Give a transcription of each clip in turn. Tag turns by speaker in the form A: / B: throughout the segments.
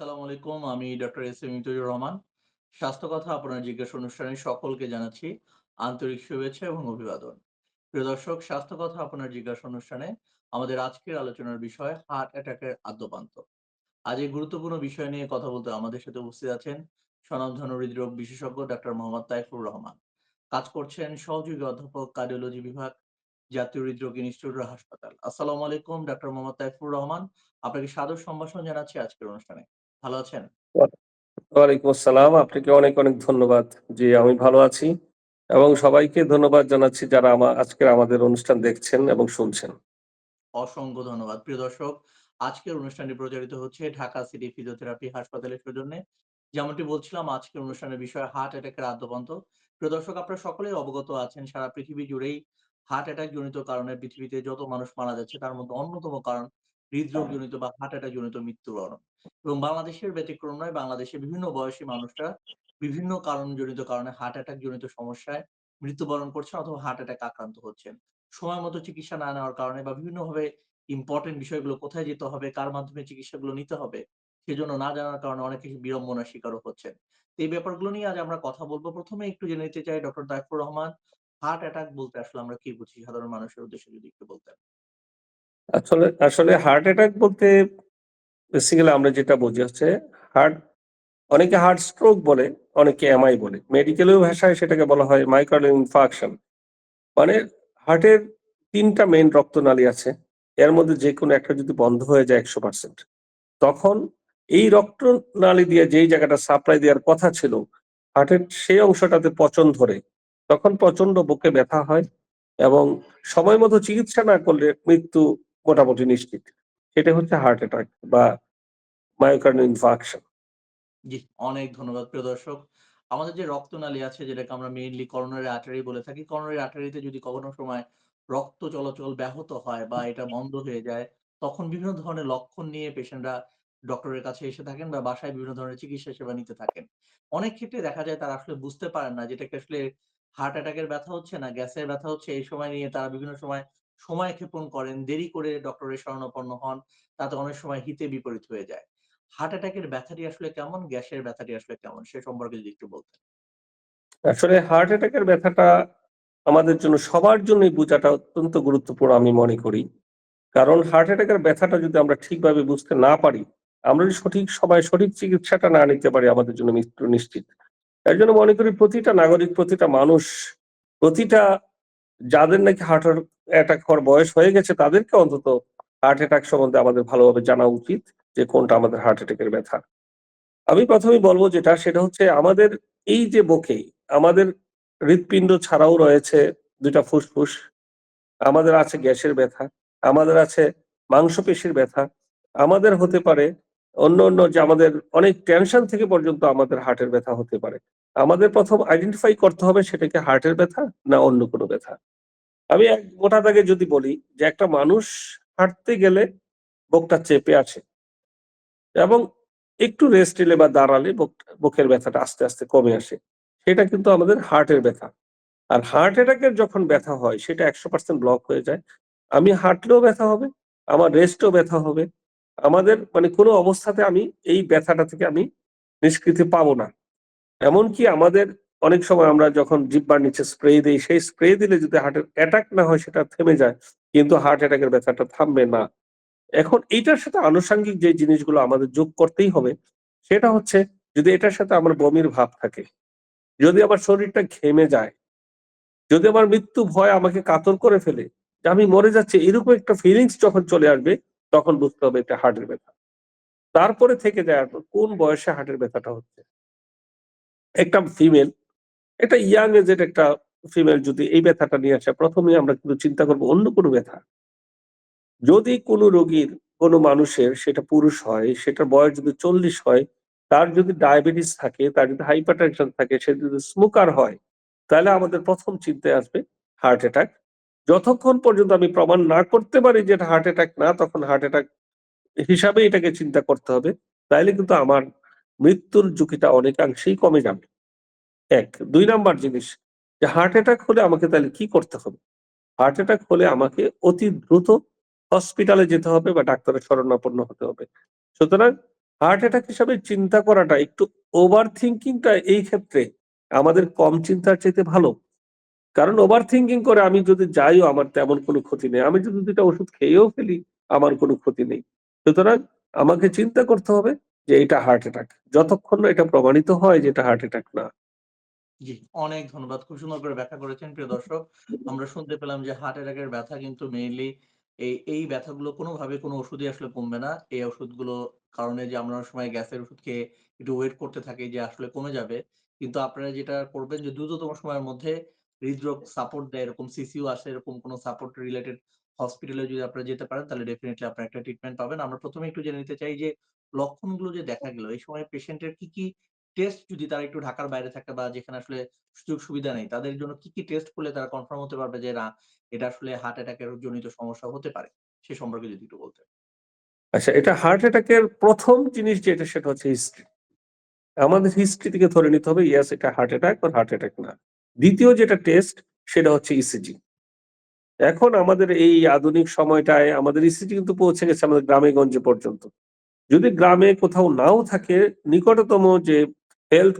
A: আসসালামু আলাইকুম। আমি doctor S M Imtiur Rahman. স্বাস্থ্য কথা আপনার জিজ্ঞাসা অনুষ্ঠানে সকলকে জানাচ্ছি আন্তরিক শুভেচ্ছা এবং অভিবাদন। প্রিয় দর্শক, স্বাস্থ্য কথা আপনার জিজ্ঞাসা অনুষ্ঠানে আমাদের আজকের আলোচনার বিষয় হার্ট অ্যাটাকের আদ্যোপান্ত। আজ এই গুরুত্বপূর্ণ বিষয় নিয়ে কথা বলতে আমাদের সাথে উপস্থিত আছেন স্বনামধন্য হৃদরোগ বিশেষজ্ঞ ডাক্তার মোহাম্মদ তাইফুর রহমান। কাজ করছেন সহযোগী অধ্যাপক কার্ডিওলজি বিভাগ, জাতীয় হৃদরোগ ইনস্টিটিউট হাসপাতাল। আসসালামু আলাইকুম ডাক্তার মোহাম্মদ তাইফুর রহমান। আপনাকে সাদর সম্ভাষণ জানাচ্ছি আজকের অনুষ্ঠানে। ভালো আছেন?
B: ওয়ালাইকুম আসসালাম। আপনাকে অনেক, অনেক ধন্যবাদ। জি, আমি ভালো আছি এবং সবাইকে ধন্যবাদ জানাচ্ছি যারা আমার আজকের আমাদের অনুষ্ঠান দেখছেন এবং শুনছেন।
A: অসংখ্য ধন্যবাদ। প্রিয় দর্শক, আজকের অনুষ্ঠানটি প্রচারিত হচ্ছে ঢাকা সিটি ফিজিওথেরাপি হাসপাতালের সৌজন্যে। যেমনটি বলছিলাম আজকের অনুষ্ঠানের বিষয় হার্ট অ্যাটাকের আদ্যোপান্ত। প্রিয় দর্শক, আপনারা সকলেই অবগত আছেন সারা পৃথিবী জুড়েই হার্ট অ্যাটাক জনিত কারণে পৃথিবীতে যত মানুষ মারা যাচ্ছে তার মধ্যে অন্যতম কারণ হৃদরোগ জনিত বা হার্ট অ্যাটাক জনিত মৃত্যুবরণ। এবং বাংলাদেশের ব্যতিক্রম নয়, বাংলাদেশে বিভিন্ন বয়সী মানুষরা বিভিন্ন কারণ জনিত কারণে হার্ট অ্যাটাক জনিত সমস্যায় মৃত্যুবরণ করছেন অথবা হার্ট অ্যাটাক আক্রান্ত হচ্ছেন। সময় মতো চিকিৎসা না নেওয়ার কারণে বা বিভিন্নভাবে ইম্পোর্টেন্ট বিষয়গুলো কোথায় যেতে হবে, কার মাধ্যমে চিকিৎসাগুলো নিতে হবে, সেজন্য না জানার কারণে অনেকে বিড়ম্বনার শিকারও হচ্ছেন। এই ব্যাপারগুলো নিয়ে আজ আমরা কথা বলব প্রথমে একটু জেনে নিতে চাই doctor Taifur Rahman, heart attack বলতে আসলে আমরা কি বুঝি? সাধারণ মানুষের উদ্দেশ্যে যদি একটু বলতেন।
B: আসলে আসলে হার্ট অ্যাটাক বলতে বেসিক্যালি আমরা যেটা বুঝি হচ্ছে হার্ট অনেকে হার্ট স্ট্রোক বলে, অনেকে এমআই বলে। মেডিকেলের ভাষায় সেটাকে বলা হয় মায়োকার্ডিয়াল ইনফাকশন মানে হার্টের ৩ টা মেইন রক্তনালী আছে। এর মধ্যে যেকোনো একটা যদি বন্ধ হয়ে যায় ১০০% তখন এই রক্তনালী দিয়ে যেই জায়গাটা সাপ্লাই দেওয়ার কথা ছিল, হার্টের সেই অংশটাতে পচন ধরে। তখন প্রচণ্ড বুকে ব্যথা হয় এবং সময় মতো চিকিৎসা না করলে মৃত্যু মোটামুটি নিশ্চিত। সেটা হচ্ছে হার্ট অ্যাটাক বা মায়োকার্ডিয়াল ইনফার্কশন।
A: জি, অনেক ধন্যবাদ প্রিয় দর্শক। আমাদের যে রক্তনালী আছে যেটাকে আমরা মেইনলি করোনারি আর্টারি বলে থাকি। করোনারি আর্টারিতে যদি কখনো সময় রক্ত চলাচল ব্যাহত হয় বা এটা বন্ধ হয়ে যায়, তখন বিভিন্ন ধরনের লক্ষণ নিয়ে পেশেন্টরা ডক্টরের কাছে এসে থাকেন বা বাসায় বিভিন্ন ধরনের চিকিৎসা সেবা নিতে থাকেন। অনেক ক্ষেত্রে দেখা যায় তারা আসলে বুঝতে পারেন না যেটাকে আসলে হার্ট অ্যাটাকের ব্যথা হচ্ছে না গ্যাসের ব্যথা হচ্ছে। এই সময় নিয়ে তারা বিভিন্ন সময় সময় ক্ষেপণ করেন, দেরি করে ডক্টরের শরণাপন্ন হন। তাতে অনেক সময় হিতে বিপরীত হয়ে যায়। হার্ট অ্যাটাকের ব্যথাটি আসলে কেমন? গ্যাসের ব্যথাটি আসলে কেমন? সে সম্পর্কে যদি একটু বলতেন।
B: আসলে হার্ট অ্যাটাকের ব্যথাটা আমাদের জন্য সবার জন্যই বোঝাটা অত্যন্ত গুরুত্বপূর্ণ আমি মনে করি। কারণ হার্ট অ্যাটাকের ব্যথাটা যদি আমরা ঠিকভাবে বুঝতে না পারি, আমরা যদি সঠিক সময়ে সঠিক চিকিৎসাটা না নিতে পারি আমাদের জন্য মৃত্যু নিশ্চিত। এর জন্য মনে করি প্রতিটা নাগরিক, প্রতিটা মানুষ, প্রতিটা যাদের নাকি হার্ট অ্যাটাক হওয়ার বয়স হয়ে গেছে তাদেরকে অন্তত হার্ট অ্যাটাক সম্বন্ধে আমাদের ভালোভাবে জানা উচিত যে কোনটা আমাদের হার্ট অ্যাটাকের ব্যথা। আমি ১ম বলব যেটা সেটা হচ্ছে আমাদের এই যে বুকে আমাদের হৃৎপিণ্ড ছাড়াও রয়েছে ২ টা ফুসফুস, আমাদের আছে গ্যাসের ব্যথা, আমাদের আছে মাংসপেশির ব্যথা, আমাদের হতে পারে অন্য, অন্য যে আমাদের অনেক টেনশন থেকে পর্যন্ত আমাদের হার্টের ব্যথা হতে পারে। আমাদের প্রথম আইডেন্টিফাই করতে হবে সেটাকে হার্টের ব্যথা না অন্য কোনো ব্যথা। আমি এক মোটা দাগে যদি বলি যে একটা মানুষ হাঁটতে গেলে বুকটা চেপে আছে এবং একটু রেস্ট নিলে বা দাঁড়ালে বুক বুকের ব্যথাটা আস্তে, আস্তে কমে আসে। সেটা কিন্তু আমাদের হার্টের ব্যথা। আর হার্ট অ্যাটাকের যখন ব্যথা হয় সেটা ১০০% ব্লক হয়ে যায়। আমি হাঁটলেও ব্যথা হবে, আমার রেস্টও ব্যথা হবে। আমাদের মানে কোনো অবস্থাতে আমি এই ব্যথাটা থেকে আমি নিষ্কৃতি পাবো না। এমনকি আমাদের অনেক সময় আমরা যখন জিহ্বার নিচে স্প্রে দিই সেই স্প্রে দিলে যদি হার্টের অ্যাটাক না হয় সেটা থেমে যায়। কিন্তু হার্ট অ্যাটাকের ব্যথাটা থামবে না। এখন এইটার সাথে আনুষঙ্গিক যে জিনিসগুলো আমাদের যোগ করতেই হবে, সেটা হচ্ছে যদি এটার সাথে আমার বমির ভাব থাকে, যদি আমার শরীরটা ঘেমে যায়, যদি আমার মৃত্যু ভয় আমাকে কাতর করে ফেলে, যে আমি মরে যাচ্ছি এরকম একটা ফিলিংস যখন চলে আসবে, তখন বুঝতে হবে এটা হার্টের ব্যথা। তারপরে থেকে যায় কোন বয়সে হার্টের ব্যথাটা হচ্ছে। একটা ফিমেল, একটা ইয়াং এজেড একটা ফিমেল যদি এই ব্যথাটা নিয়ে আসে, প্রথমে আমরা কিন্তু চিন্তা করব অন্য কোনো ব্যথা। যদি কোনো রোগীর, কোনো মানুষের সেটা পুরুষ হয়, সেটার বয়স যদি ৪০ হয়, তার যদি ডায়াবেটিস থাকে, তার যদি হাইপারটেনশন থাকে, সে যদি স্মোকার হয়, তাহলে আমাদের প্রথম চিন্তায় আসবে হার্ট অ্যাটাক। যতক্ষণ পর্যন্ত আমি প্রমাণ না করতে পারি যে এটা হার্ট অ্যাটাক না, তখন হার্ট অ্যাটাক হিসাবে এটাকে চিন্তা করতে হবে। তাইলে কিন্তু আমার মৃত্যুর ঝুঁকিটা অনেকাংশেই কমে যাবে। ১ ২ নাম্বার জিনিস, যে হার্ট অ্যাটাক হলে আমাকে তাহলে কি করতে হবে? হার্ট অ্যাটাক হলে আমাকে অতি দ্রুত হসপিটালে যেতে হবে বা ডাক্তারের শরণাপন্ন হতে হবে। সুতরাং হার্ট অ্যাটাক হিসাবে চিন্তা করাটা, একটু ওভার থিঙ্কিংটা এই ক্ষেত্রে আমাদের কম চিন্তার চাইতে ভালো। কারণ ওভার থিঙ্কিং করে আমি যদি যাইও, আমার তেমন কোনো ক্ষতি নেই। আমি যদি দুটা ওষুধ খেয়েও ফেলি, আমার কোনো ক্ষতি নেই। সুতরাং আমাকে চিন্তা করতে হবে যে এটা হার্ট অ্যাটাক যতক্ষণ না এটা প্রমাণিত হয় যে এটা হার্ট অ্যাটাক না।
A: জি, অনেক ধন্যবাদ। খুব সুন্দর করে ব্যাখ্যা করেছেন প্রিয় দর্শক। আমরা শুনতে পেলাম যে হার্ট অ্যাটাকের ব্যথা কিন্তু মেইনলি এই, এই ব্যথাগুলো কোনোভাবে কোনো ওষুধই আসলে কমবে না। এই ওষুধগুলো কারণে যে আমরা সময় গ্যাসের ওষুধ খেয়ে একটু ওয়েট করতে থাকি যে আসলে কমে যাবে। কিন্তু আপনারা যেটা করবেন যে দ্রুততম সময়ের মধ্যে হৃদরোগ সাপোর্ট দেয় এরকম সিসিউ আসে এরকম কোনো সাপোর্ট রিলেটেড হসপিটালে যদি আপনারা যেতে পারেন তাহলে ডেফিনিটলি আপনারা একটা ট্রিটমেন্ট পাবেন। আমরা প্রথমে একটু জেনে নিতে চাই যে লক্ষণগুলো যে দেখা গেল এই সময় পেশেন্টের কি, কি টেস্ট যদি তারা একটু ঢাকার বাইরে থাকে বা যেখানে আসলে সুযোগ সুবিধা নেই, তাদের জন্য কি, কি টেস্ট করলে তারা কনফার্ম হতে পারবে যে না এটা আসলে হার্ট অ্যাটাকের জনিত সমস্যা হতে পারে? সে সম্পর্কে যদি একটু বলতেন।
B: আচ্ছা এটা হার্ট অ্যাটাকের প্রথম জিনিস যেটা সেটা হচ্ছে হিস্ট্রি আমাদের হিস্ট্রি থেকে ধরে নিতে হবে ইয়াস এটা হার্ট অ্যাটাক বা হার্ট অ্যাটাক না দ্বিতীয় যেটা টেস্ট সেটা হচ্ছে ইসিজি এখন আমাদের এই আধুনিক সময়টায় আমাদের ইসিজি কিন্তু পৌঁছে গেছে আমাদের গ্রামে গঞ্জে পর্যন্ত যদি গ্রামে কোথাও নাও থাকে নিকটতম যে হেলথ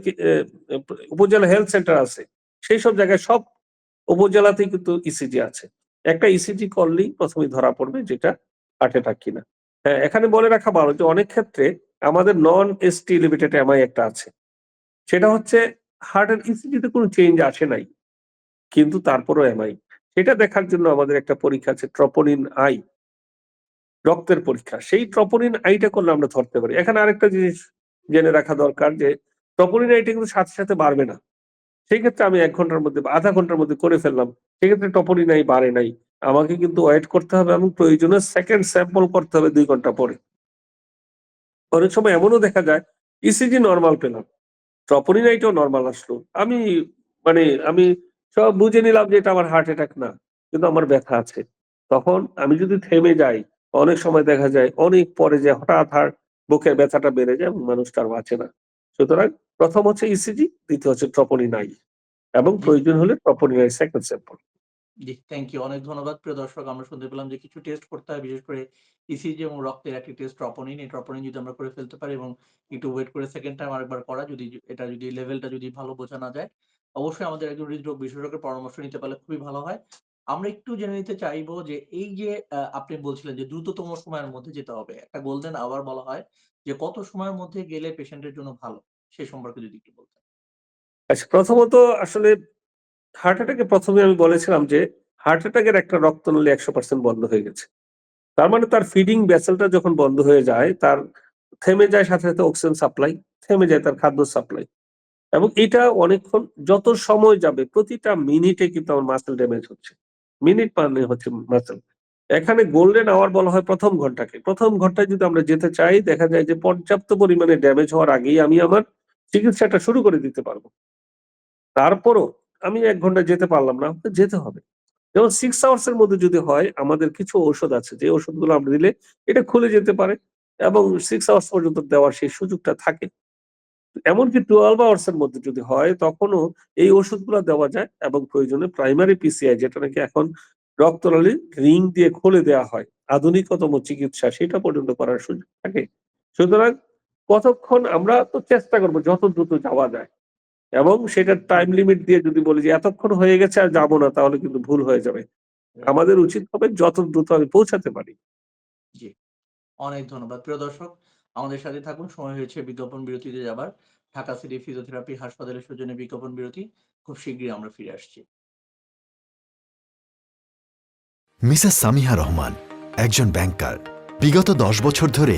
B: উপজেলা হেলথ সেন্টার আছে। সেই সব জায়গায় সব উপজেলাতেই কিন্তু ইসিজি আছে। একটা ইসিজি করলেই প্রথমে ধরা পড়বে যেটা হার্ট অ্যাটাক কিনা। হ্যাঁ এখানে বলে রাখা ভালো যে অনেক ক্ষেত্রে আমাদের নন এসটি লিমিটেড এমআই একটা আছে। সেটা হচ্ছে হার্টের ইসিজিতে কোনো চেঞ্জ আসে নাই, কিন্তু তারপরও এমআই সেটা দেখার জন্য আমাদের একটা পরীক্ষা আছে ট্রপোনিন আই রক্তের পরীক্ষা। সেই ট্রপোনিন আইটা করলে আমরা ধরতে পারি। এখানে আরেকটা জিনিস জেনে রাখা দরকার যে ট্রপোনিন আইটা কিন্তু সাথে সাথে বাড়বে না। সেই ক্ষেত্রে আমি এক ঘণ্টার মধ্যে আধা ঘণ্টার মধ্যে করে ফেললাম। সেক্ষেত্রে ট্রপোনিন আই বাড়ে নাই। আমাকে কিন্তু ওয়েট করতে হবে এবং প্রয়োজনে সেকেন্ড স্যাম্পল করতে হবে দুই ঘণ্টা পরে। অনেক সময় এমনও দেখা যায় ইসিজি নর্মাল পেলাম। ট্রপোনিনাইটাও নর্মাল আসলো। আমি মানে আমি সব বুঝে নিলাম যে এটা আমার হার্ট অ্যাটাক না, কিন্তু আমার ব্যথা আছে। তখন আমি যদি থেমে যাই, অনেক সময় দেখা যায়, অনেক পরে যে হঠাৎ হার্ট বুকের ব্যথাটা বেড়ে যায় মানুষ তার বাঁচে না। সুতরাং প্রথম হচ্ছে ইসিজি দ্বিতীয় হচ্ছে ট্রপোনিনাই এবং প্রয়োজন হলে ট্রপোনিনাই সেকেন্ড স্যাম্পল
A: জি, থ্যাংক ইউ। অনেক ধন্যবাদ প্রিয় দর্শক। আমরা শুনতে পেলাম যে কিছু টেস্ট করতে হয় বিশেষ করে ইসিজি এবং রক্তের একটি টেস্ট ট্রপোনিন। এই ট্রপোনিন যদি আমরা করে ফেলতে পারি এবং একটু ওয়েট করে সেকেন্ড টাইম আরেকবার করা যদি এটা যদি লেভেলটা যদি ভালো বোঝা না যায়, অবশ্যই আমাদের একজন হৃদরোগ বিশেষজ্ঞের পরামর্শ নিতে পারলে খুবই ভালো হয়। আমরা একটু জেনে নিতে চাইব যে এই যে আপনি বলছিলেন যে দ্রুততম সময়ের মধ্যে যেতে হবে। একটা গোল্ডেন আওয়ার বলা হয় যে কত সময়ের মধ্যে গেলে পেশেন্টের জন্য ভালো? সে সম্পর্কে যদি একটু বলতেন।
B: আচ্ছা প্রথমত আসলে হার্ট অ্যাটাকে প্রথমে আমি বলেছিলাম যে হার্ট অ্যাটাকের একটা রক্তনালী একশো পার্সেন্ট বন্ধ হয়ে গেছে। তার মানে তার ফিডিং ব্যাসেলটা যখন বন্ধ হয়ে যায়, তার থেমে যায় সাথে সাথে অক্সিজেন সাপ্লাই থেমে যায় তার খাদ্য সাপ্লাই এবং এটা অনেকক্ষণ যত সময় যাবে, প্রতিটা মিনিটে কিন্তু আমার মাসেল ড্যামেজ হচ্ছে। মিনিট মানে হচ্ছে মাসেল এখানে গোল্ডেন আওয়ার বলা হয় প্রথম ঘন্টাকে। প্রথম ঘন্টায় যদি আমরা যেতে চাই, দেখা যায় যে পর্যাপ্ত পরিমাণে ড্যামেজ হওয়ার আগেই আমি আমার চিকিৎসাটা শুরু করে দিতে পারব। তারপরও আমি এক ঘণ্টা যেতে পারলাম না যেতে হবে। যেমন সিক্স আওয়ার্স এর মধ্যে যদি হয়, আমাদের কিছু ঔষধ আছে, যে ওষুধগুলো আমরা দিলে এটা খুলে যেতে পারে এবং সিক্স আওয়ার্স পর্যন্ত দেওয়ার সেই সুযোগটা থাকে। এমনকি টুয়েলভ আওয়ার্স এর মধ্যে যদি হয়, তখনও এই ওষুধগুলো দেওয়া যায় এবং প্রয়োজনে প্রাইমারি পিসিআই যেটা নাকি এখন রক্তনালী রিং দিয়ে খুলে দেওয়া হয়, আধুনিকতম চিকিৎসা, সেটা পর্যন্ত করার সুযোগ থাকে। সুতরাং কতক্ষণ আমরা তো চেষ্টা করব যত দ্রুত যাওয়া যায় এবং সেটার টাইম লিমিট দিয়ে যদি বলি যে এতক্ষণ হয়ে গেছে আর যাব না তাহলে কিন্তু ভুল হয়ে যাবে আমাদের উচিত হবে যত দ্রুত আমি পৌঁছাতে পারি
A: জি, অনেক ধন্যবাদ। প্রিয় দর্শক, আমাদের সাথে থাকুন। সময় হয়েছে বিজ্ঞাপন বিরতিতে যাবার। ঢাকা সিটি ফিজিওথেরাপি হাসপাতালের সৌজন্যে বিজ্ঞাপন বিরতি। খুব শীঘ্রই আমরা ফিরে আসছি।
C: মিসেস সামিহা রহমান একজন ব্যাংকার বিগত দশ বছর ধরে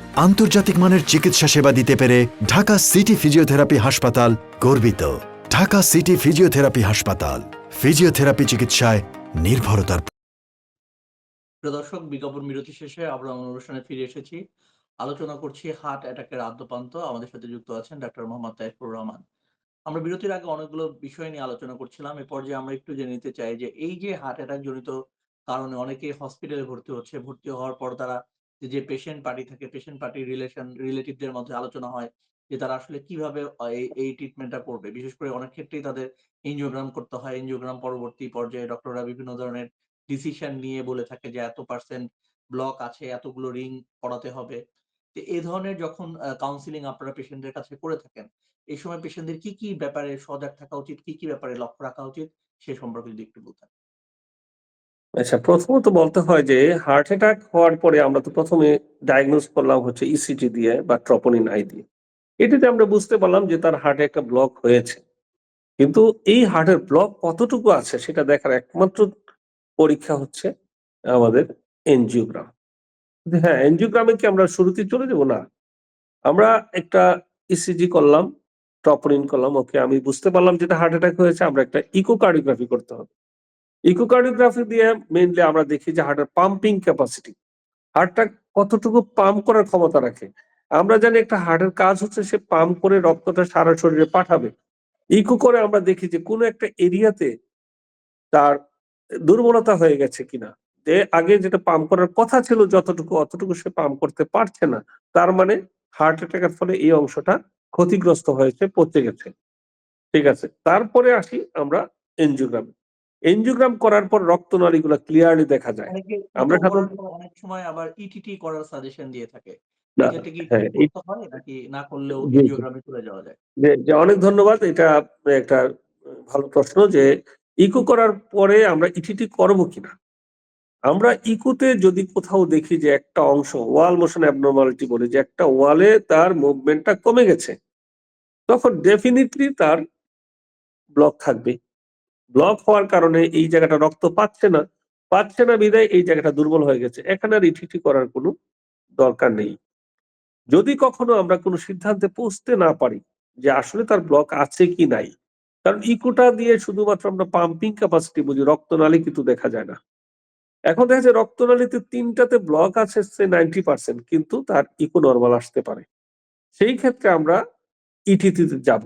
C: আন্তর্জাতিক মানের চিকিৎসা সেবা দিতে পেরে ঢাকা সিটি ফিজিওথেরাপি হাসপাতাল গর্বিত। ঢাকা সিটি ফিজিওথেরাপি হাসপাতাল, ফিজিওথেরাপি চিকিৎসায় নির্ভরতার
A: দর্শক, বিজ্ঞাপন বিরতি শেষে আমরা অনুষ্ঠানে ফিরে এসেছি। আলোচনা করছি হার্ট অ্যাটাকের আদ্যপান্ত। আমাদের সাথে যুক্ত আছেন ডাক্তার মোহাম্মদ তাইফুর রহমান। আমরা বিরতির আগে অনেকগুলো বিষয় নিয়ে আলোচনা করছিলাম। এ পর্যায়ে আমরা একটু জেনে নিতে চাই যে, এই যে হার্ট অ্যাটাক জনিত কারণে অনেকে হসপিটালে ভর্তি হচ্ছে, ভর্তি হওয়ার পর তারা যে পেশেন্ট পার্টি থাকে পেশেন্ট পার্টির রিলেশন রিলেটিভদের মধ্যে আলোচনা হয় যে, তারা আসলে কীভাবে এই ট্রিটমেন্টটা করবে। বিশেষ করে অনেক ক্ষেত্রেই তাদের এনজিওগ্রাম করতে হয়। এনজিওগ্রাম পরবর্তী পর্যায়ে ডক্টররা বিভিন্ন ধরনের ডিসিশন নিয়ে বলে থাকে যে, এত পার্সেন্ট ব্লক আছে, এতগুলো রিং করাতে হবে। তো এই ধরনের যখন কাউন্সিলিং আপনারা পেশেন্টদের কাছে করে থাকেন এই সময় পেশেন্টদের কি কি ব্যাপারে সজাগ থাকা উচিত, কি কি ব্যাপারে লক্ষ্য রাখা উচিত, সে সম্পর্কে যদি একটু বলতেন।
B: আচ্ছা প্রথমত বলতে হয় যে হার্ট অ্যাটাক হওয়ার পরে আমরা তো প্রথমে ডায়াগনোজ করলাম হচ্ছে ইসিজি দিয়ে বা ট্রপোনিন আই দিয়ে। এটিতে আমরা বুঝতে পারলাম যে তার হার্টে একটা ব্লক হয়েছে। কিন্তু এই হার্টের ব্লক কতটুকু আছে সেটা দেখার একমাত্র পরীক্ষা হচ্ছে আমাদের এনজিওগ্রাম হ্যাঁ এনজিওগ্রামে কি আমরা শুরুতেই চলে যাব? না। আমরা একটা ইসিজি করলাম ট্রপোনিন করলাম ওকে আমি বুঝতে পারলাম যেটা হার্ট অ্যাটাক হয়েছে, আমরা একটা ইকোকার্ডিওগ্রাফি করতে হবে। ইকোকার্ডিওগ্রাফি দিয়ে মেইনলি আমরা দেখি যে হার্টের পাম্পিং ক্যাপাসিটি হার্টটা কতটুকু পাম্প করার ক্ষমতা রাখে? আমরা জানি একটা হার্টের কাজ হচ্ছে সে পাম্প করে রক্তটা সারা শরীরে পাঠাবে। ইকো করে আমরা দেখি যে কোনো একটা এরিয়াতে তার দুর্বলতা হয়ে গেছে কিনা। যে আগে যেটা পাম্প করার কথা ছিল যতটুকু, অতটুকু সে পাম্প করতে পারছে না। তার মানে হার্ট অ্যাটাকের ফলে এই অংশটা ক্ষতিগ্রস্ত হয়েছে, পচে গেছে। ঠিক আছে? তারপরে আসি আমরা এনজিওগ্রাম এনজিওগ্রাম করার পর রক্তনালীগুলো ক্লিয়ারলি দেখা যায়। আমরা সাধারণত-
A: অনেক সময় আবার ইটিটি করার সাজেশন দিয়ে থাকে।
B: হ্যাঁ, যে যে অনেক ধন্যবাদ এটা একটা ভালো প্রশ্ন যে ইকো করার পরে আমরা ইটিটি করব কিনা? আমরা ইকোতে যদি কোথাও দেখি যে একটা অংশ ওয়াল মোশন অ্যাবনর্মালিটি বলে যে একটা ওয়ালে তার মুভমেন্টটা কমে গেছে তখন ডেফিনেটলি তার ব্লক থাকবে। ব্লক হওয়ার কারণে এই জায়গাটা রক্ত পাচ্ছে না পাচ্ছে না বিদায় এই জায়গাটা দুর্বল হয়ে গেছে। এখানে আর ইটিটি করার কোনো দরকার নেই। যদি কখনো আমরা কোনো সিদ্ধান্তে পৌঁছতে না পারি যে আসলে তার ব্লক আছে কি নাই, কারণ ইকোটা দিয়ে শুধুমাত্র আমরা পাম্পিং ক্যাপাসিটি বুঝি, রক্তনালী কিন্তু দেখা যায় না। এখন দেখা যায় রক্তনালীতে তিনটাতে ব্লক আছে সে নাইনটি পার্সেন্ট কিন্তু তার ইকো নর্মাল আসতে পারে। সেই ক্ষেত্রে আমরা ইটিটিতে যাব।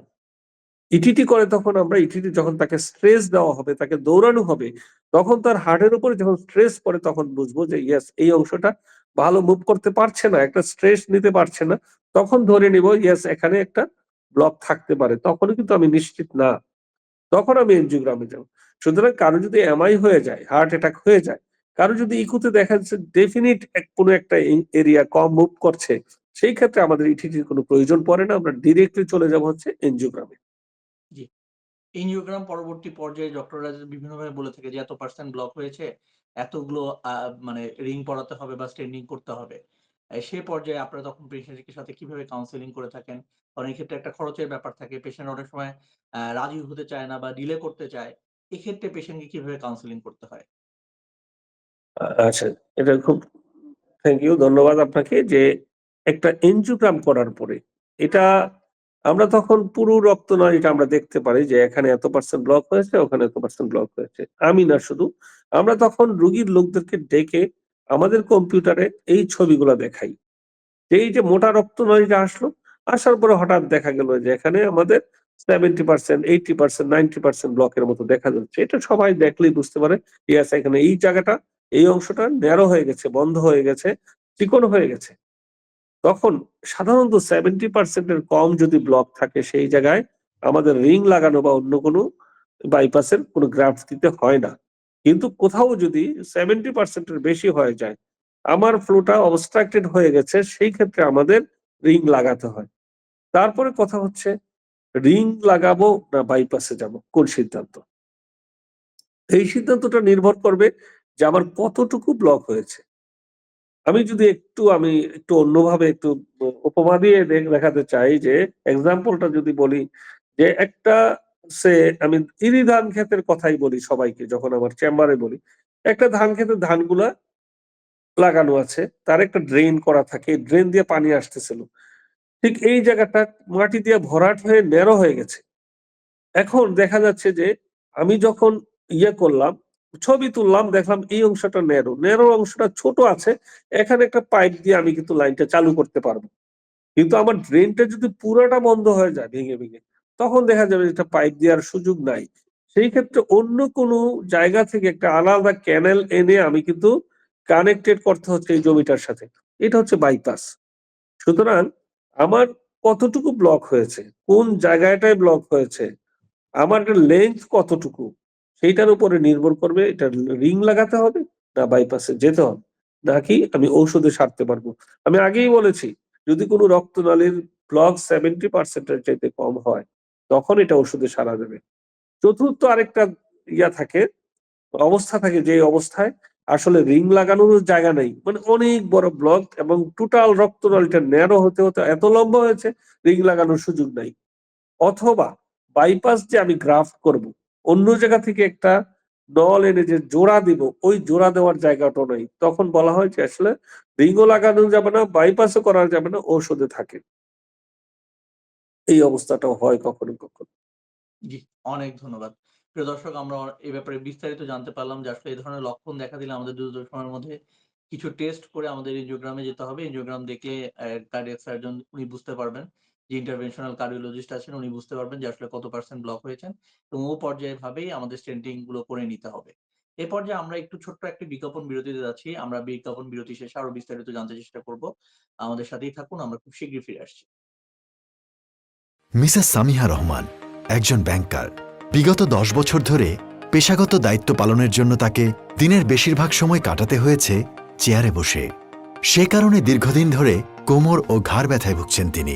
B: ইটিটি করে তখন আমরা ইটিটি যখন তাকে স্ট্রেস দেওয়া হবে, তাকে দৌড়ানো হবে, তখন তার হার্টের উপরে যখন স্ট্রেস পড়ে তখন বুঝব যে ইয়েস এই অংশটা ভালো মুভ করতে পারছে না, একটা স্ট্রেস নিতে পারছে না, তখন ধরে নিব ইয়েস এখানে একটা ব্লক থাকতে পারে তখন কিন্তু আমি নিশ্চিত না। তখন আমি এনজিওগ্রামে যাব। সুতরাং কারও যদি এমআই হয়ে যায় হার্ট অ্যাটাক হয়ে যায়, কারও যদি ইকুতে দেখা যাচ্ছে ডেফিনিট কোনো একটা এরিয়া কম মুভ করছে, সেই ক্ষেত্রে আমাদের ইটিটির কোনো প্রয়োজন পড়ে না, আমরা ডিরেক্টলি চলে যাব হচ্ছে এনজিওগ্রামে
A: এনজিওগ্রাম পরবর্তী পর্যায়ে ডক্টররা বিভিন্নভাবে বলে থাকে যে, এত পার্সেন্ট ব্লক হয়েছে, এতগুলো মানে রিং পড়াতে হবে বা স্টেন্ডিং করতে হবে। সে পর্যায়ে আপনারা তখন পেশেন্টের সাথে কীভাবে কাউন্সেলিং করে থাকেন? অনেক ক্ষেত্রে একটা খরচের ব্যাপার থাকে। পেশেন্ট অনেক সময় রাজি হতে চায় না বা ডিলে করতে চায়। এক্ষেত্রে পেশেন্টকে কীভাবে কাউন্সেলিং করতে হয়?
B: আচ্ছা এটা খুব থ্যাংক ইউ ধন্যবাদ আপনাকে যে একটা এনজিওগ্রাম করার পরে, এটা আমরা তখন পুরো রক্তনালীটা আমরা দেখতে পারি যে এখানে এত পার্সেন্ট ব্লক হয়েছে, ওখানে এত পার্সেন্ট ব্লক হয়েছে। আমি না শুধু, আমরা তখন রুগীর লোকদেরকে ডেকে আমাদের কম্পিউটারে এই ছবিগুলো দেখাই। এই যে মোটা রক্ত রক্তনালীটা আসলো, আসার পরে হঠাৎ দেখা গেল যে এখানে আমাদের seventy percent eighty percent ninety percent ব্লকের মতো দেখা যাচ্ছে। এটা সবাই দেখলেই বুঝতে পারে, ইয়াস, এখানে এই জায়গাটা, এই অংশটা ন্যারো হয়ে গেছে, বন্ধ হয়ে গেছে চিকন হয়ে গেছে। তখন সাধারণত সেভেন্টি পার্সেন্টের কম যদি ব্লক থাকে সেই জায়গায় আমাদের রিং লাগানো বা অন্য কোনো বাইপাসের কোনো গ্রাফ দিতে হয় না। কিন্তু কোথাও যদি সেভেন্টি পার্সেন্টের বেশি হয়ে যায়, আমার ফ্লোটা অবস্ট্রাক্টেড হয়ে গেছে, সেই ক্ষেত্রে আমাদের রিং লাগাতে হয়। তারপরে কথা হচ্ছে রিং লাগাবো না বাইপাসে যাব? কোন সিদ্ধান্ত? এই সিদ্ধান্তটা নির্ভর করবে যে আমার কতটুকু ব্লক হয়েছে। আমি যদি একটু, আমি একটু অন্যভাবে একটু উপমা দিয়ে দেখাতে চাই যে এক্সাম্পলটা যদি বলি যে, একটা সে, আমি ইরি ধান ক্ষেতের কথাই বলি সবাইকে, যখন আমার চেম্বারে বলি। একটা ধান ক্ষেতের ধানগুলা লাগানো আছে, তার একটা ড্রেন করা থাকে ড্রেন দিয়ে পানি আসতেছিল। ঠিক এই জায়গাটা মাটি দিয়ে ভরাট হয়ে ন্যারো হয়ে গেছে। এখন দেখা যাচ্ছে যে, আমি যখন ইয়ে করলাম ছবি তুললাম, দেখলাম এই অংশটা ন্যারো। ন্যারো অংশটা ছোট আছে, এখানে একটা পাইপ দিয়ে আমি কিন্তু লাইনটা চালু করতে পারব। কিন্তু আমার ড্রেনটা যদি পুরোটা বন্ধ হয়ে যায়, ভেঙে ভেঙে, তখন দেখা যাবে এটা পাইপ দেওয়ার সুযোগ নাই। সেই ক্ষেত্রে অন্য কোনো জায়গা থেকে একটা আলাদা ক্যানেল এনে আমি কিন্তু কানেক্টেড করতে হচ্ছে এই জমিটার সাথে। এটা হচ্ছে বাইপাস। সুতরাং আমার কতটুকু ব্লক হয়েছে? কোন জায়গাটায় ব্লক হয়েছে? আমার লেন্থ কতটুকু? সেইটার উপরে নির্ভর করবে এটা রিং লাগাতে হবে না বাইপাসে যেতে হবে। নাকি আমি ঔষধে সারতে পারব? আমি আগেই বলেছি, যদি কোনো রক্তনালীর ব্লক সেভেন্টি পার্সেন্টের চাইতে কম হয়, তখন এটা ওষুধে সারা যাবে চতুর্থ আরেকটা ইয়া থাকে, অবস্থা থাকে যে অবস্থায় আসলে রিং লাগানোর জায়গা নেই। মানে অনেক বড় ব্লক এবং টোটাল রক্তনালীটা ন্যারো হতে হতে এত লম্বা হয়েছে, রিং লাগানোর সুযোগ নাই। অথবা বাইপাস যে আমি গ্রাফ করব অন্য জায়গা থেকে একটা দল এনে যে জোড়া দিব ওই জোড়া দেওয়ার জায়গাটা নেই তখন বলা হয় যে আসলে রিংও লাগানো যাবে না বাইপাসও করা যাবে না ঔষধে থাকে এই অবস্থাটাও হয় কখনো কখনো
A: জি, অনেক ধন্যবাদ। প্রিয় দর্শক আমরা এ ব্যাপারে বিস্তারিত জানতে পারলাম যে আসলে এই ধরনের লক্ষণ দেখা দিলে আমাদের দ্রুত সময়ের মধ্যে কিছু টেস্ট করে আমাদের এনজিওগ্রামে যেতে হবে। এনজিওগ্রাম দেখলে কার্ডিয়াক সার্জন উনি বুঝতে পারবেন। যে ইন্টারভেনশনাল কার্ডিওলজিস্ট আছেন, উনি বুঝতে পারবেন যে আসলে কত পার্সেন্ট ব্লক হয়েছেন এবং ও পর্যায়ে ভাবেই আমাদের স্টেন্টিংগুলো করে নিতে হবে। এ পর্যায়ে আমরা একটু ছোট্ট একটি বিজ্ঞাপন বিরতিতে যাচ্ছি। আমরা বিজ্ঞাপন বিরতি শেষে আরও বিস্তারিত জানতে চেষ্টা করব। আমাদের সাথেই থাকুন। আমরা খুব শীঘ্রই ফিরে আসছি।
C: মিসেস সামিহা রহমান, একজন ব্যাংকার বিগত দশ বছর ধরে পেশাগত দায়িত্ব পালনের জন্য তাকে দিনের বেশিরভাগ সময় কাটাতে হয়েছে চেয়ারে বসে সে কারণে দীর্ঘদিন ধরে কোমর ও ঘাড় ব্যথায় ভুগছেন তিনি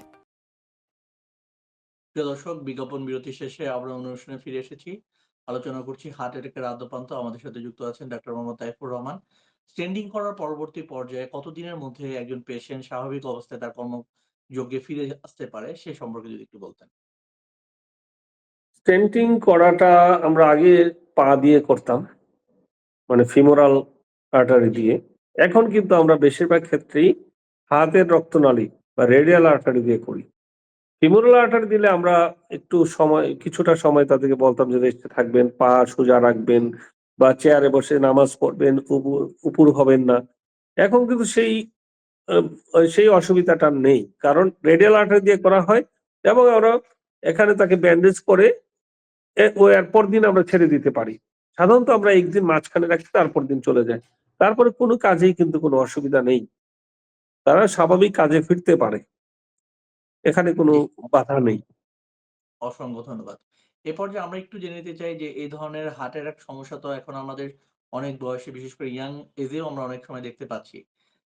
A: প্রিয় দর্শক, বিজ্ঞাপন বিরতি শেষে আমরা অনুষ্ঠানে ফিরে এসেছি। আলোচনা করছি হার্ট অ্যাটাকের আদ্যপান্ত। আমাদের সাথে যুক্ত আছেন ডাক্তার মোহাম্মদ তাইফুর রহমান। স্টেন্ডিং করার পরবর্তী পর্যায়ে কতদিনের মধ্যে একজন পেশেন্ট স্বাভাবিক অবস্থায় তার কর্মযোগ্যে ফিরে আসতে পারে, সে সম্পর্কে যদি একটু বলতেন।
B: স্টেন্টিং করাটা আমরা আগে পা দিয়ে করতাম মানে ফিমোরাল আর্টারি দিয়ে। এখন কিন্তু আমরা বেশিরভাগ ক্ষেত্রেই হাতের রক্তনালী বা রেডিয়াল আর্টারি দিয়ে করি। ফিমোরাল দিলে আমরা একটু সময়, কিছুটা সময় তাদেরকে বলতাম যে রেস্টে থাকবেন, পা সোজা রাখবেন বা চেয়ারে বসে নামাজ পড়বেন উপুর হবেন না। এখন কিন্তু সেই সেই অসুবিধাটা নেই। কারণ রেডিয়াল আর্টারি দিয়ে করা হয় এবং আমরা এখানে তাকে ব্যান্ডেজ করে ও এরপর দিন আমরা ছেড়ে দিতে পারি। সাধারণত আমরা একদিন মাঝখানে রাখি, তারপর দিন চলে যায়। তারপরে কোনো কাজেই কিন্তু কোনো অসুবিধা নেই। তারা স্বাভাবিক কাজে ফিরতে পারে। এখানে কোনো বাধা নেই।
A: অসংখ্য ধন্যবাদ। এ পর্যায়ে আমরা একটু জেনে নিতে চাই যে এই ধরনের হার্ট অ্যাটাক সমস্যা তো এখন আমাদের অনেক বয়সে বিশেষ করে ইয়াং এজেও আমরা অনেক সময় দেখতে পাচ্ছি।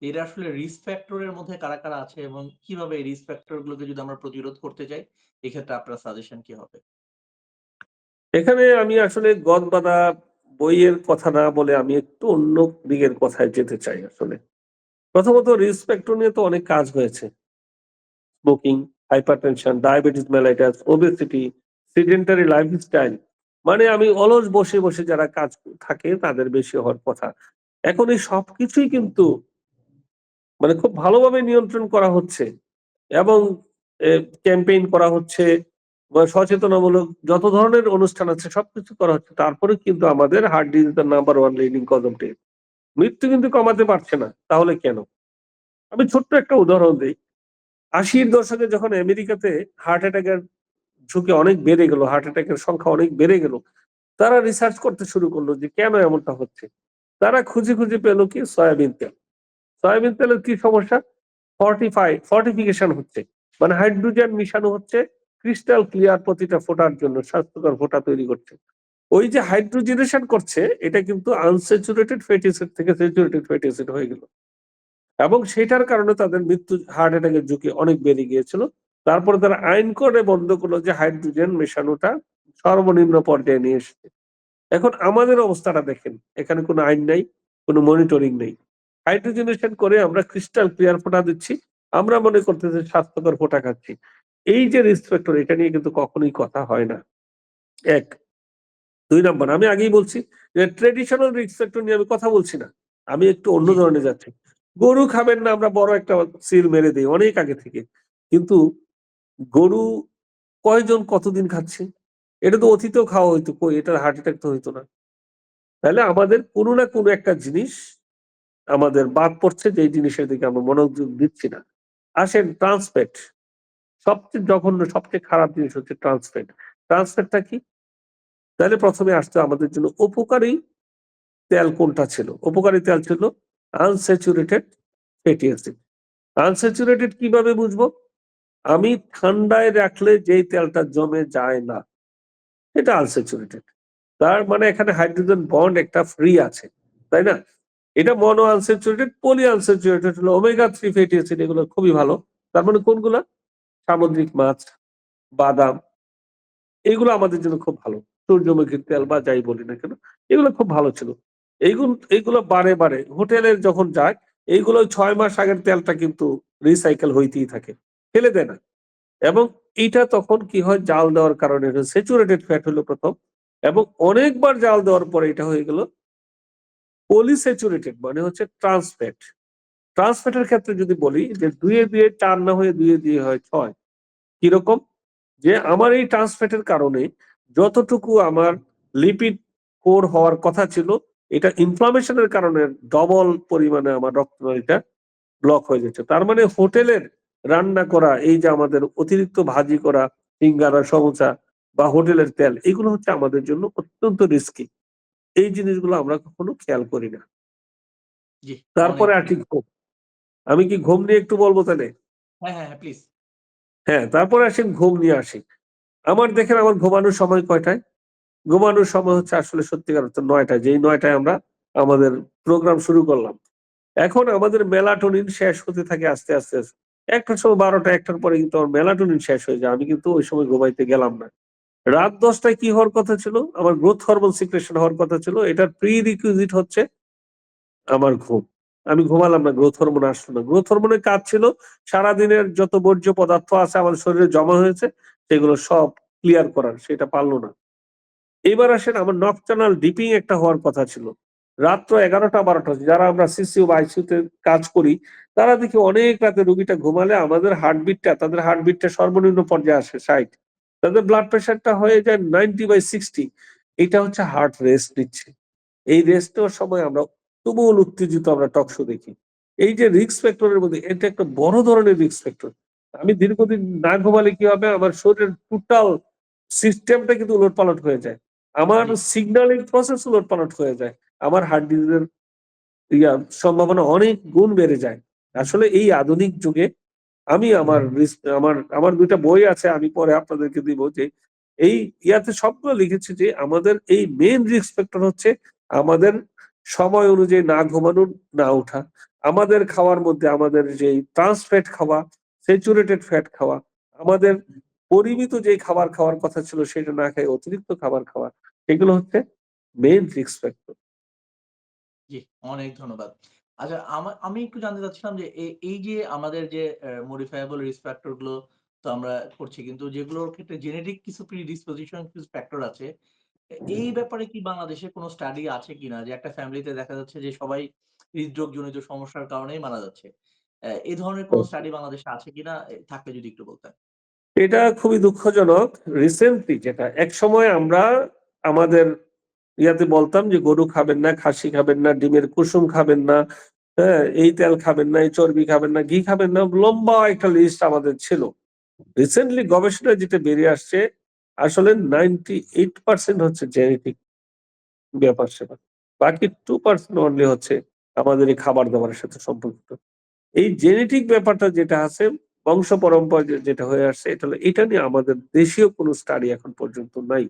A: এর আসলে রিস্ক ফ্যাক্টরের মধ্যে কারা কারা আছে এবং কীভাবে এই রিস্ক ফ্যাক্টর গুলোকে যদি আমরা প্রতিরোধ করতে চাই এক্ষেত্রে আপনার সাজেশন কি হবে?
B: এখানে আমি আসলে গদবাদা বইয়ের কথা না বলে আমি একটু অন্য দিকের কথায় যেতে চাই আসলে। প্রথমত রিস্ক ফ্যাক্টর নিয়ে তো অনেক কাজ হয়েছে। Smoking hypertension diabetes mellitus obesity sedentary lifestyle মানে আমি অলস বসে বসে যারা কাজ থাকে তাদের বেশি হওয়ার কথা। এখন এই সবকিছুই কিন্তু মানে খুব ভালোভাবে নিয়ন্ত্রণ করা হচ্ছে এবং ক্যাম্পেইন করা হচ্ছে সচেতনামূলক যত ধরনের অনুষ্ঠান আছে সবকিছু করা হচ্ছে। তারপরে কিন্তু আমাদের heart ডিজিজের number one leading cause of মৃত্যু কিন্তু কমাতে পারছে না। তাহলে কেন? আমি ছোট্ট একটা উদাহরণ দিই। আশির দশকে যখন আমেরিকাতে হার্ট অ্যাটাকের ঝুঁকি অনেক বেড়ে গেল হার্ট অ্যাটাকের সংখ্যা অনেক বেড়ে গেল, তারা রিসার্চ করতে শুরু করল যে কেন এমনটা হচ্ছে। তারা খুঁজে খুঁজে পেল কি? সয়াবিন তেল। সয়াবিন তেলের কি সমস্যা? ফর্টিফাই ফর্টিফিকেশন হচ্ছে। মানে হাইড্রোজেন মিশানো হচ্ছে ক্রিস্টাল ক্লিয়ার প্রতিটা ফোটার জন্য, স্বাস্থ্যকর ফোটা তৈরি করছে। ওই যে হাইড্রোজেনেশন করছে, এটা কিন্তু আনস্যাচুরেটেড ফ্যাটি থেকে স্যাচুরেটেড ফ্যাটি হয়ে গেল। এবং সেটার কারণে তাদের মৃত্যু হার্ট অ্যাটাকের ঝুঁকি অনেক বেড়ে গিয়েছিল। তারপরে তারা আইন করে বন্ধ করল যে হাইড্রোজেন মেশানোটা সর্বনিম্ন পর্যায়ে নিয়ে এসেছে। এখন আমাদের অবস্থাটা দেখেন এখানে কোনো আইন নাই কোনো মনিটরিং নেই। হাইড্রোজেনেশন করে আমরা ক্রিস্টাল ক্লিয়ার ফোটা দিচ্ছি আমরা মনে করতেছি স্বাস্থ্যকর ফোটা খাচ্ছি। এই যে রিস্ক ফ্যাক্টর এটা নিয়ে কিন্তু কখনোই কথা হয় না। এক। দুই নম্বর আমি আগেই বলছি যে ট্রেডিশনাল রিস্ক ফ্যাক্টর নিয়ে আমি কথা বলছি না। আমি একটু অন্য ধরনের যাচ্ছি। গরু খাবেন না, আমরা বড় একটা সিল মেরে দিই অনেক আগে থেকে। কিন্তু গরু কয়জন কতদিন খাচ্ছে? এটা তো অতীতেও খাওয়া হইতো, কই এটার হার্ট অ্যাটাক তো হইতো না। তাহলে আমাদের কোনো না কোনো একটা জিনিস আমাদের বাদ পড়ছে যে জিনিসের দিকে আমরা মনোযোগ দিচ্ছি না। আসেন ট্রান্সপেট সবচেয়ে জঘন্য, সবচেয়ে খারাপ জিনিস হচ্ছে ট্রান্সপেট ট্রান্সপেটটা কি? তাহলে প্রথমে আসতে আমাদের জন্য উপকারী তেল কোনটা ছিল? উপকারী তেল ছিল আনস্যাচুরেটেড ফ্যাটি অ্যাসিড। আনস্যাচুরেটেড কীভাবে বুঝব? আমি ঠান্ডায় রাখলে যেই তেলটা জমে যায় না, এটা আনস্যাচুরেটেড। তার মানে এখানে হাইড্রোজেন বন্ড একটা ফ্রি আছে, তাই না? এটা মনো আনস্যাচুরেটেড, পলি আনস্যাচুরেটেড হলো ওমেগা থ্রি ফ্যাটি অ্যাসিড, এগুলো খুবই ভালো। তার মানে কোনগুলা? সামুদ্রিক মাছ, বাদাম, এগুলো আমাদের জন্য খুব ভালো। সূর্যমুখীর তেল বা যাই বলি না কেন, এগুলো খুব ভালো ছিল। এইগুলো এইগুলো বারে বারে, হোটেলে যখন যায়, এইগুলো ছয় মাস আগের তেলটা কিন্তু রিসাইকেল হইতেই থাকে, ফেলে দেয় না। এবং এটা তখন কি হয়, জাল দেওয়ার কারণে স্যাচুরেটেড ফ্যাট হলো প্রথম, এবং অনেকবার জাল দেওয়ার পরে এটা হয়ে গেল পলিস্যাচুরেটেড মানে হচ্ছে ট্রান্সফ্যাট ট্রান্সফ্যাটের ক্ষেত্রে যদি বলি যে দুয়ে দুয়ে চার না হয়ে দুয়ে দুয়ে হয় ছয়, কীরকম? যে আমার এই ট্রান্সফ্যাটের কারণে যতটুকু আমার লিপিড কোর হওয়ার কথা ছিল এটা ইনফ্লামেশনের কারণে ডবল পরিমাণে আমার রক্তনালীটা ব্লক হয়ে যাচ্ছে। তার মানে হোটেলের রান্না করা এই যে আমাদের অতিরিক্ত ভাজি করা সিঙ্গারা সমোসা বা হোটেলের তেল এগুলো হচ্ছে আমাদের জন্য অত্যন্ত রিস্কি এই জিনিসগুলো আমরা কখনো খেয়াল করি না। তারপরে
A: অনেক-
B: আসি ঘুম? আমি কি ঘুম নিয়ে একটু বলব তাহলে?
A: হ্যাঁ হ্যাঁ হ্যাঁ
B: হ্যাঁ তারপরে আসেন ঘুম নিয়ে আসি। আমার দেখেন আমার ঘুমানোর সময় কয়টায়? ঘুমানোর সময় হচ্ছে আসলে সত্যিকার অর্থে নয়টা যেই নয়টায় আমরা আমাদের প্রোগ্রাম শুরু করলাম। এখন আমাদের মেলাটোনিন শেষ হতে থাকে আস্তে আস্তে আস্তে। একটার সময় বারোটা, একটার পরে কিন্তু আমার মেলাটোনিন শেষ হয়ে যায়। আমি কিন্তু ওই সময় ঘুমাইতে গেলাম না। রাত দশটায় কি হওয়ার কথা ছিল? আমার গ্রোথ হরমোন সিক্রেশন হওয়ার কথা ছিল। এটার প্রি রিকুইজিট হচ্ছে আমার ঘুম। আমি ঘুমালাম না গ্রোথ হরমোন আসলো না। গ্রোথ হরমোনের কাজ ছিল সারাদিনের যত বর্জ্য পদার্থ আছে আমাদের শরীরে জমা হয়েছে, সেগুলো সব ক্লিয়ার করার। সেটা পারল না। এবার আসেন আমার নকচানাল ডিপিং একটা হওয়ার কথা ছিল। রাত্র এগারোটা বারোটা যারা আমরা সিসিউ বা আইসিউতে কাজ করি, তারা দেখি অনেক রাতে রুগীটা ঘুমালে আমাদের হার্টবিটটা, তাদের হার্টবিটটা সর্বনিম্ন পর্যায়ে আসে ষাট। তাদের ব্লাড প্রেশারটা হয়ে যায় নাইনটি বাই সিক্সটি। এটা হচ্ছে হার্ট রেস্ট নিচ্ছে। এই রেস্ট নেওয়ার সময় আমরা তুমুল উত্তেজিত আমরা টকশো দেখি। এই যে রিস্ক ফ্যাক্টরের মধ্যে, এটা একটা বড় ধরনের রিক্স ফ্যাক্টর। আমি দীর্ঘদিন না ঘুমালে কি হবে? আমার শরীরের টোটাল সিস্টেমটা কিন্তু উলট পালট হয়ে যায়। আমার। সিগন্যালিং প্রসেস উলট পালট হয়ে যায়। আমার হার্ট ডিজিজের ইয়া সম্ভাবনা অনেক গুণ বেড়ে যায়। আসলে এই আধুনিক যুগে আমি আমার আমার আমার দুইটা বই আছে আমি পরে আপনাদেরকে দিব যে এই ইয়াতে সবগুলো লিখেছি যে আমাদের এই মেন রিস্ক ফ্যাক্টর হচ্ছে আমাদের সময় অনুযায়ী না ঘুমানো না ওঠা। আমাদের খাওয়ার মধ্যে আমাদের যে ট্রান্সফ্যাট খাওয়া স্যাচুরেটেড ফ্যাট খাওয়া আমাদের পরিমিত যে খাবার খাওয়ার কথা ছিল সেটা না খাই অতিরিক্ত খাবার খাওয়া এগুলো হচ্ছে মেন রিস্ক ফ্যাক্টর
A: জি, অনেক ধন্যবাদ। আচ্ছা আমা একটু জানতে চাচ্ছিলাম যে এই যে আমাদের যে অ্যা মডিফায়াবল রিস্ক ফ্যাক্টরগুলো তো আমরা করছি কিন্তু যেগুলোর ক্ষেত্রে জেনেটিক কিছু প্রিডিসপোজিশন কিছু ফ্যাক্টর আছে। এই ব্যাপারে কি বাংলাদেশে কোনো স্টাডি আছে কিনা? যে একটা ফ্যামিলিতে দেখা যাচ্ছে যে সবাই হৃদরোগজনিত সমস্যার কারণেই মারা যাচ্ছে। অ্যা এ ধরনের কোনো স্টাডি বাংলাদেশে আছে কিনা? থাকলে যদি একটু বলতেন।
B: এটা খুবই দুঃখজনক রিসেন্টলি যেটা এক সময় আমরা আমাদের ইয়াতে বলতাম যে গরু খাবেন না, খাসি খাবেন না, ডিমের কুসুম খাবেন না হ্যাঁ এই তেল খাবেন না, এই চর্বি খাবেন না, ঘি খাবেন না, লম্বা একটা লিস্ট আমাদের ছিল। রিসেন্টলি গবেষণায় যেটা বেরিয়ে আসছে, আসলে নাইনটি এইট পার্সেন্ট হচ্ছে জেনেটিক ব্যাপার সেবা বাকি টু পার্সেন্ট অনলি হচ্ছে আমাদের এই খাবার দাবারের সাথে সম্পর্কিত। এই জেনেটিক ব্যাপারটা যেটা আছে, বংশ পরম্পরা যেটা হয়ে আসছে, এটা হলো, এটা নিয়ে আমাদের দেশীয় কোনো স্টাডি এখন পর্যন্ত নাই।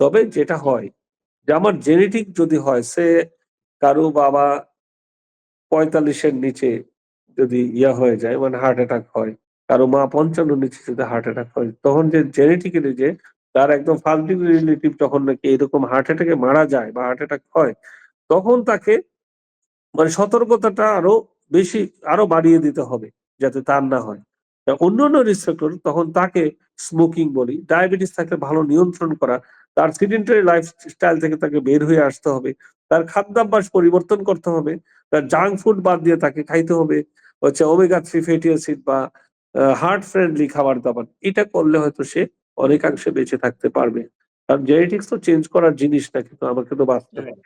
B: তবে যেটা হয় যে আমার জেনেটিক যদি হয়, সে কারও বাবা পঁয়তাল্লিশের নিচে যদি ইয়া হয়ে যায় মানে হার্ট অ্যাটাক হয়, কারও মা পঞ্চান্ন নিচে যদি হার্ট অ্যাটাক হয়, তখন যে জেনেটিক্যালি যে তার একদম ফার্স্ট ডিগ্রি রিলেটিভ যখন নাকি এরকম হার্ট অ্যাটাকে মারা যায় বা হার্ট অ্যাটাক হয়, তখন তাকে মানে সতর্কতাটা আরও বেশি, আরও বাড়িয়ে দিতে হবে, যাতে তার না হয়। তা অন্যান্য রিসেপ্টর তখন তাকে স্মোকিং বলি ডায়াবেটিস থাকলে ভালো নিয়ন্ত্রণ করা, তার সিডেন্টারি লাইফ স্টাইল থেকে তাকে বের হয়ে আসতে হবে, তার খাদ্যাভ্যাস পরিবর্তন করতে হবে, তার জাঙ্ক ফুড বাদ দিয়ে তাকে খাইতে হবে, হচ্ছে ওমেগা থ্রি ফ্যাটি অ্যাসিড বা হার্ট ফ্রেন্ডলি খাবার দাবার, এটা করলে হয়তো সে অনেকাংশে বেঁচে থাকতে পারবে। কারণ জেনেটিক্স তো চেঞ্জ করার জিনিস না, কিন্তু আমাকে তো বাঁচতে হবে।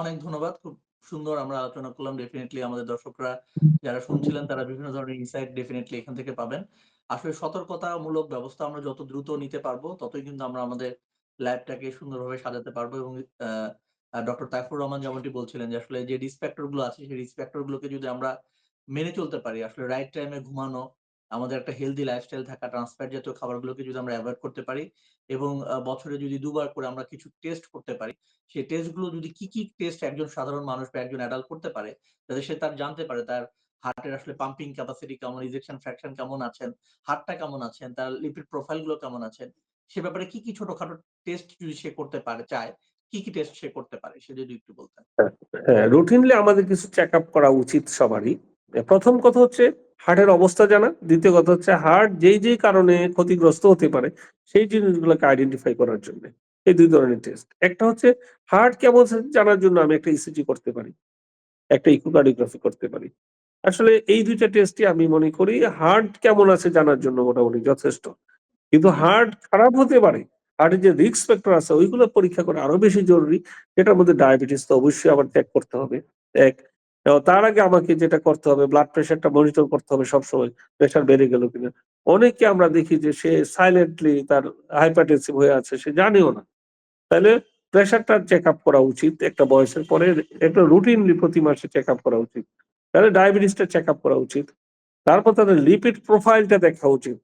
A: অনেক ধন্যবাদ, খুব সুন্দর আমরা আলোচনা করলাম ডেফিনেটলি আমাদের দর্শকরা যারা শুনছিলেন তারা বিভিন্ন ধরনের ইনসাইট ডেফিনেটলি এখান থেকে পাবেন। আসলে সতর্কতামূলক ব্যবস্থা আমরা যত দ্রুত নিতে পারব, ততই কিন্তু আমরা আমাদের ল্যাবটাকে সুন্দরভাবে সাজাতে পারব এবং ডক্টর তাইফুর রহমান যেমনটি বলছিলেন যে আসলে যে রিস্ক ফ্যাক্টরগুলো আছে, সেই রিস্ক ফ্যাক্টর গুলোকে যদি আমরা মেনে চলতে পারি, আসলে রাইট টাইমে ঘুমানো, আমাদের একটা হেলদি লাইফস্টাইল থাকা ট্রান্সফ্যাট জাতীয় খাবারগুলোকে যদি আমরা অ্যাভয়েড করতে পারি এবং বছরে যদি দুবার করে আমরা কিছু টেস্ট করতে পারি, সেই টেস্টগুলো যদি কি কি টেস্ট একজন সাধারণ মানুষ বা একজন অ্যাডাল্ট করতে পারে, যাতে সে তার জানতে পারে, তার হার্টের আসলে পাম্পিং ক্যাপাসিটি কেমন ইজেকশন ফ্র্যাকশন কেমন আছেন হার্টটা কেমন আছেন, তার লিপিড প্রোফাইলগুলো কেমন আছেন, সে ব্যাপারে কি কি ছোটখাটো টেস্ট যদি সে করতে পারে, চায়, কি কি টেস্ট সে করতে পারে, সে যদি একটু বলতেন।
B: হ্যাঁ রুটিনলি আমাদের কিছু চেক আপ করা উচিত সবারই। প্রথম কথা হচ্ছে হার্টের অবস্থা জানা, দ্বিতীয় কথা হচ্ছে হার্ট যেই যেই কারণে ক্ষতিগ্রস্ত হতে পারে, সেই জিনিসগুলোকে আইডেন্টিফাই করার জন্য এই দুই ধরনের টেস্ট একটা হচ্ছে হার্ট কেমন জানার জন্য আমি একটা ইসিজি করতে পারি, একটা ইকোকার্ডিওগ্রাফি করতে পারি। আসলে এই দুইটা টেস্টই আমি মনে করি হার্ট কেমন আছে জানার জন্য মোটামুটি যথেষ্ট। কিন্তু হার্ট খারাপ হতে পারে। হার্টের যে রিস্ক ফ্যাক্টর আছে, ওইগুলো পরীক্ষা করা আরও বেশি জরুরি। যেটার মধ্যে ডায়াবেটিস তো অবশ্যই আবার ত্যাগ করতে হবে। এক তার আগে আমাকে যেটা করতে হবে ব্লাড প্রেশারটা মনিটর করতে হবে সবসময় প্রেশার বেড়ে গেল কিনা। অনেকে আমরা দেখি যে সে সাইলেন্টলি তার হাইপারটেনসিভ হয়ে আছে, সে জানেও না। তাহলে প্রেশারটা চেক আপ করা উচিত, একটা বয়সের পরে, একটা রুটিনলি প্রতি মাসে চেক আপ করা উচিত। তাহলে ডায়াবেটিসটা চেক আপ করা উচিত। তারপর তাদের লিপিড প্রোফাইলটা দেখা উচিত।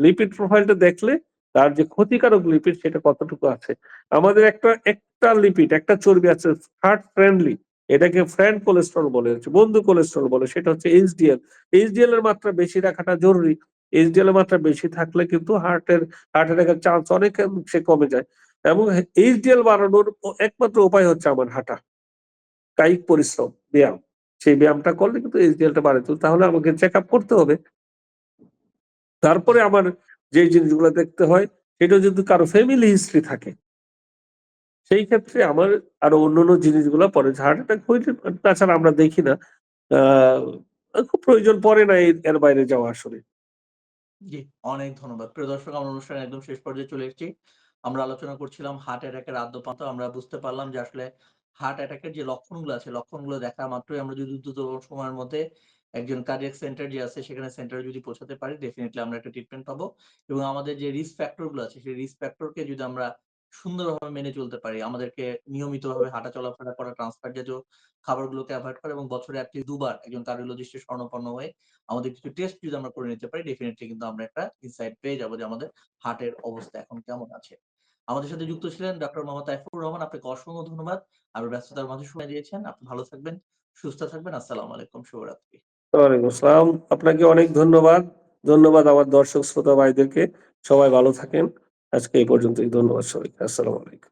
B: লিপিড প্রোফাইলটা দেখলে তার যে ক্ষতিকারক লিপিড সেটা কতটুকু আছে। আমাদের একটা একটা লিপিড একটা চর্বি আছে হার্ট ফ্রেন্ডলি এটাকে ফ্রেন্ড কোলেস্ট্রল বলে, হচ্ছে বন্ধু কোলেস্ট্রল বলে, সেটা হচ্ছে এইচডিএল এইচডিএল এর মাত্রা বেশি রাখাটা জরুরি। এইচডিএল এর মাত্রা বেশি থাকলে কিন্তু হার্টের হার্ট অ্যাটাকের চান্স অনেক সে কমে যায়। এবং এইচডিএল বাড়ানোর একমাত্র উপায় হচ্ছে আমার হাঁটা, কায়িক পরিশ্রম, ব্যায়াম। সেই ব্যায়ামটা করলে কিন্তু এইচডিএলটা বাড়ে। তো তাহলে আমাকে চেক আপ করতে হবে। তারপরে আমার যে জিনিসগুলো দেখতে হয়, সেটা যদি কারও ফ্যামিলি হিস্ট্রি থাকে, সেই ক্ষেত্রে আমার আরও অন্যান্য জিনিসগুলো পরে হার্ট অ্যাটাক হইলে, তাছাড়া আমরা দেখি না খুব প্রয়োজন পড়ে না এর- বাইরে যাওয়া আসলে।
A: জি, অনেক ধন্যবাদ। প্রিয় দর্শক, আমরা অনুষ্ঠানের একদম শেষ পর্যায়ে চলে এসেছি। আমরা আলোচনা করছিলাম হার্ট অ্যাটাকের আদ্যপান্ত। আমরা বুঝতে পারলাম যে আসলে হার্ট অ্যাটাকের যে লক্ষণগুলো আছে, লক্ষণগুলো দেখা মাত্রই আমরা যদি দ্রুত সময়ের মধ্যে একজন কার্ডিয়াক সেন্টার যে আছে, সেখানে সেন্টারে যদি পৌঁছাতে পারি ডেফিনেটলি আমরা একটা ট্রিটমেন্ট পাবো। এবং আমাদের যে রিস্ক ফ্যাক্টরগুলো আছে, সেই রিস্ক ফ্যাক্টরকে যদি আমরা সুন্দরভাবে মেনে চলতে পারি, আমাদেরকে নিয়মিতভাবে হাঁটা চলাফেরা করা ট্রান্সফার জাতীয় খাবারগুলোকে অ্যাভয়েড করা এবং বছরে অ্যাটলিস্ট দুবার একজন কার্ডিওলজিস্টের স্বর্ণপন্ন হয়ে আমাদের কিছু টেস্ট যদি আমরা করে নিতে পারি ডেফিনেটলি কিন্তু আমরা একটা ইনসাইট পেয়ে যাব যে আমাদের হার্টের অবস্থা এখন কেমন আছে। আমাদের সাথে যুক্ত ছিলেন ডক্টর মোহাম্মদ তাইফুর রহমান, আপনাকে অসংখ্য ধন্যবাদ। আর ব্যস্ততার মাঝে সময় দিয়েছেন। আপনি ভালো থাকবেন, সুস্থ থাকবেন। আসসালামু আলাইকুম, শুভরাত্রি।
B: ওয়ালাইকুম আসসালাম। আপনাকে অনেক ধন্যবাদ। ধন্যবাদ আমার দর্শক, শ্রোতা ভাইদেরকে। সবাই ভালো থাকেন। আজকে এই পর্যন্তই। ধন্যবাদ সবাইকে। আসসালামু আলাইকুম।